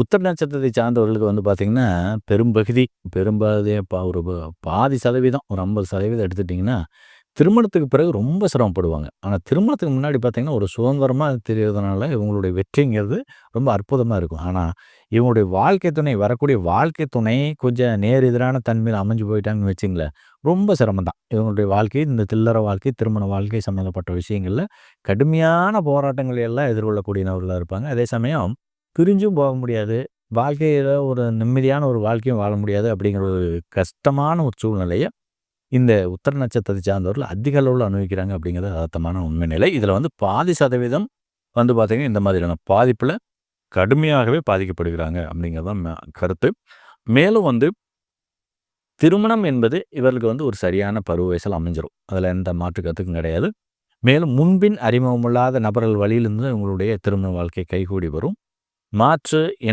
உத்தர நட்சத்திரத்தை சார்ந்தவர்களுக்கு வந்து பார்த்தீங்கன்னா, பெரும்பகுதி பெரும்பாதி பா ஒரு பாதி சதவீதம் ஒரு ஐம்பது சதவீதம் எடுத்துட்டிங்கன்னா திருமணத்துக்கு பிறகு ரொம்ப சிரமப்படுவாங்க. ஆனால் திருமணத்துக்கு முன்னாடி பார்த்தீங்கன்னா, ஒரு சுதந்திரமாக தெரியறதுனால இவங்களுடைய வெற்றிங்கிறது ரொம்ப அற்புதமாக இருக்கும். ஆனால் இவங்களுடைய வாழ்க்கை துணை வரக்கூடிய வாழ்க்கை துணை கொஞ்சம் நேர் எதிரான தன்மையில் அமைஞ்சு போயிட்டாங்கன்னு வச்சுங்களேன், ரொம்ப சிரமம் தான். இவங்களுடைய வாழ்க்கை இந்த தில்லற வாழ்க்கை, திருமண வாழ்க்கை சம்மந்தப்பட்ட விஷயங்களில் கடுமையான போராட்டங்களை எல்லாம் எதிர்கொள்ளக்கூடியவர்களாக இருப்பாங்க. அதே சமயம் பிரிஞ்சும் போக முடியாது. வாழ்க்கையில் ஒரு நிம்மதியான ஒரு வாழ்க்கையும் வாழ முடியாது அப்படிங்கிற ஒரு கஷ்டமான ஒரு சூழ்நிலையை இந்த உத்தர நட்சத்திரத்தை சார்ந்தவர்கள் அதிக அளவில் அனுபவிக்கிறாங்க அப்படிங்கிறது அர்த்தமான உண்மை நிலை. இதில் வந்து பாதி சதவீதம் வந்து பார்த்திங்கன்னா இந்த மாதிரியான பாதிப்பில் கடுமையாகவே பாதிக்கப்படுகிறாங்க அப்படிங்கிறது தான் ம கருத்து. மேலும் வந்து திருமணம் என்பது இவர்களுக்கு வந்து ஒரு சரியான பருவ வயசில் அமைஞ்சிரும். அதில் எந்த மாற்று கருத்துக்கும் கிடையாது. மேலும் முன்பின் அறிமுகமில்லாத நபர்கள் வழியிலிருந்து உங்களுடைய திருமண வாழ்க்கை கைகூடி வரும். மாற்று இன